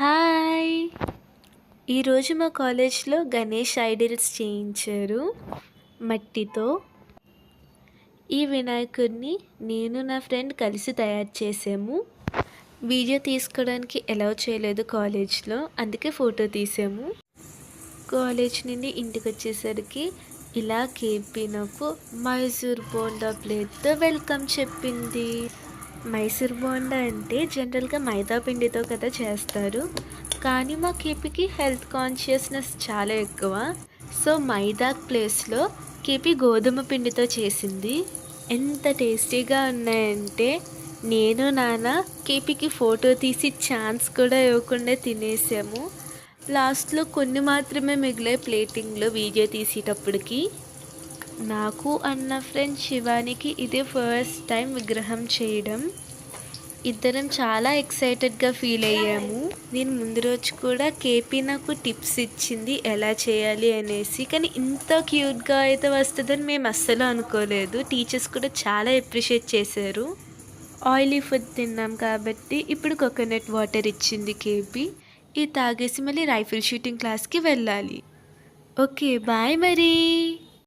Hi. ఈరోజు మా కాలేజ్లో గణేష్ ఐడిల్స్ చేయించారు మట్టితో. ఈ వినాయకుడిని నేను నా ఫ్రెండ్ కలిసి తయారు చేసాము. వీడియో తీసుకోవడానికి అలౌ చేయలేదు కాలేజ్లో అందుకే ఫోటో తీసాము. కాలేజ్ నుండి ఇంటికి వచ్చేసరికి ఇలా కేపీ నాకు మైసూర్ బోండా ప్లేట్తో వెల్కమ్ చెప్పింది. మైసూర్ బోండా అంటే జనరల్గా మైదా పిండితో కదా చేస్తారు. కానీ మా కేపీకి హెల్త్ కాన్షియస్నెస్ చాలా ఎక్కువ. సో మైదా ప్లేస్లో కేపీ గోధుమ పిండితో చేసింది. ఎంత టేస్టీగా ఉన్నాయంటే నేను నాన్న కేపీకి ఫోటో తీసి ఛాన్స్ కూడా ఇవ్వకుండా తినేసాము. లాస్ట్లో కొన్ని మాత్రమే మిగిలే ప్లేటింగ్లో వీడియో తీసేటప్పటికి. నాకు అన్న ఫ్రెండ్ శివానికి ఇదే ఫస్ట్ టైం విగ్రహం చేయడం. ఇద్దరం చాలా ఎక్సైటెడ్గా ఫీల్ అయ్యాము. నేను ముందు రోజు కూడా కేపీ నాకు టిప్స్ ఇచ్చింది ఎలా చేయాలి అనేసి. కానీ ఇంత క్యూట్గా అయితే వస్తుందని మేము అస్సలు అనుకోలేదు. టీచర్స్ కూడా చాలా ఎప్రిషియేట్ చేశారు. ఆయిలీ ఫుడ్ తిన్నాం కాబట్టి ఇప్పుడు కోకోనట్ వాటర్ ఇచ్చింది కేపీ. ఇది తాగేసి మళ్ళీ రైఫిల్ షూటింగ్ క్లాస్కి వెళ్ళాలి. ఓకే బాయ్ మరి.